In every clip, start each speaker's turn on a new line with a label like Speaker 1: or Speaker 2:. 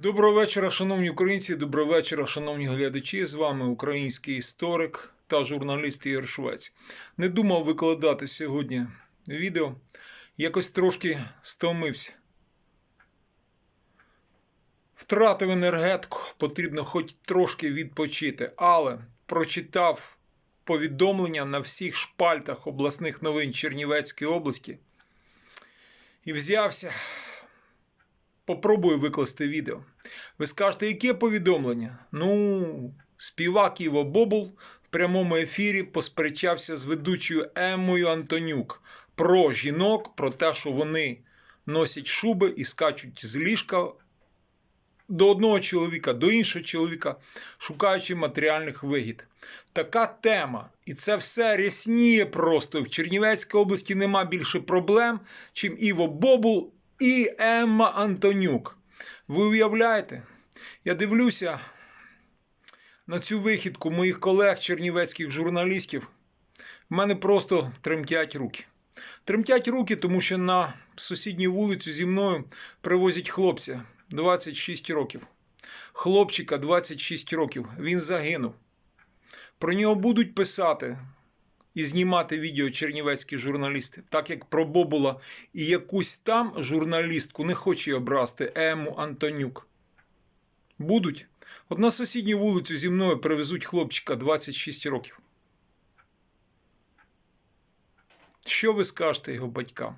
Speaker 1: Доброго вечора, шановні українці. Доброго вечора, шановні глядачі. З вами український історик та журналіст Ігор Швець. Не думав викладати сьогодні відео. Якось трошки стомився. Втратив енергетику, потрібно хоч трошки відпочити, але прочитав повідомлення на всіх шпальтах обласних новин Чернівецької області і взявся Попробую викласти відео. Ви скажете, яке повідомлення? Ну, співак Іво Бобул в прямому ефірі посперечався з ведучою Емою Антонюк про жінок, про те, що вони носять шуби і скачуть з ліжка до одного чоловіка, до іншого чоловіка, шукаючи матеріальних вигід. Така тема. І це все рясніє просто. В Чернівецькій області нема більше проблем, чим Іво Бобул і Емма Антонюк. Ви уявляєте? Я дивлюся на цю вихідку моїх колег чернівецьких журналістів. В мене просто тремтять руки. Тремтять руки, тому що на сусідню вулицю зі мною привозять хлопця 26 років. Хлопчика 26 років. Він загинув. Про нього будуть писати і знімати відео чернівецькі журналісти, так як про Бобула і якусь там журналістку, не хочу обрасти, Ему Антонюк. Будуть. От на сусідню вулицю зі мною привезуть хлопчика 26 років. Що ви скажете його батькам?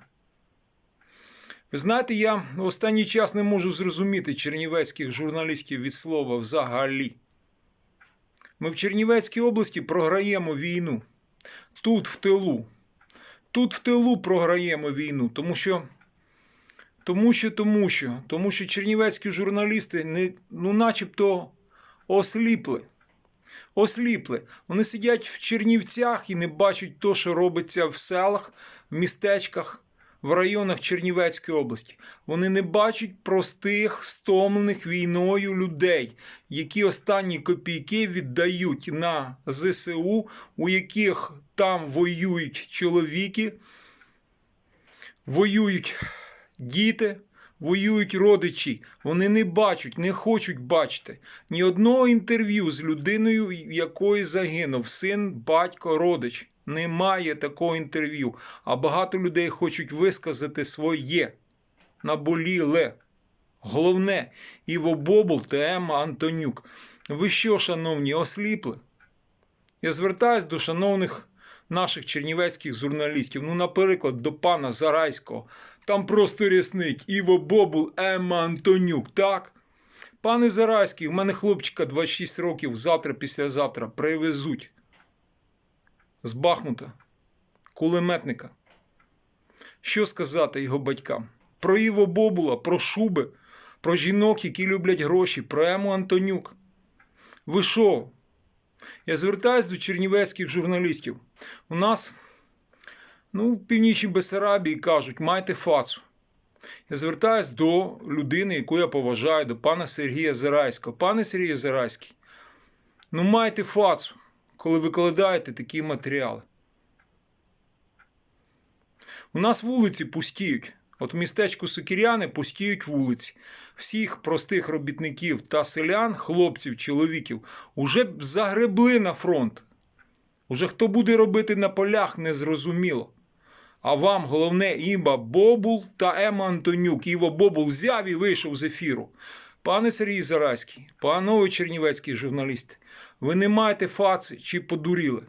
Speaker 1: Ви знаєте, я в останній час не можу зрозуміти чернівецьких журналістів від слова взагалі. Ми в Чернівецькій області програємо війну. Тут в тилу. Тут в тилу програємо війну, тому що. Тому що, тому що, тому що чернівецькі журналісти не, ну, начебто осліпли. Осліпли. Вони сидять в Чернівцях і не бачать то, що робиться в селах, в містечках, в районах Чернівецької області. Вони не бачать простих, стомлених війною людей, які останні копійки віддають на ЗСУ, у яких там воюють чоловіки, воюють діти. Воюють родичі, вони не бачать, не хочуть бачити ні одного інтерв'ю з людиною, якої загинув син, батько, родич. Немає такого інтерв'ю. А багато людей хочуть висказати своє наболіле. Головне, Іво Бобул та Ема Антонюк. Ви що, шановні, осліпли? Я звертаюсь до шановних наших чернівецьких журналістів. Ну, наприклад, до пана Зарайського. Там просто ряснить Іво Бобул, Ема Антонюк. Так? Пане Зарайський, у мене хлопчика 26 років завтра, післязавтра привезуть з Бахмута, кулеметника. Що сказати його батькам? Про Іво Бобула, про шуби, про жінок, які люблять гроші, про Ему Антонюк. Ви що? Я звертаюсь до чернівецьких журналістів. У нас, ну, в північній Бесарабії кажуть, майте фацу. Я звертаюсь до людини, яку я поважаю, до пана Сергія Зарайського. Пане Сергію Зарайський, ну майте фацу, коли викладаєте такі матеріали. У нас вулиці пустіють. От в містечку Сокіряни пустіють вулиці. Всіх простих робітників та селян, хлопців, чоловіків, уже загребли на фронт. Уже хто буде робити на полях, незрозуміло. А вам головне Іба Бобул та Ема Антонюк. Іво Бобул взяв і вийшов з ефіру. Пане Сергій Зараський, панове чернівецькі журналісти, ви не маєте фаци чи подуріли.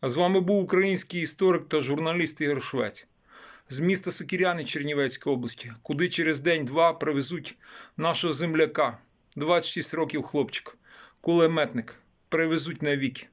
Speaker 1: А з вами був український історик та журналіст Ігор Швець з міста Сокіряни Чернівецької області, куди через день-два привезуть нашого земляка, 26 років хлопчик, кулеметник, привезуть навіки.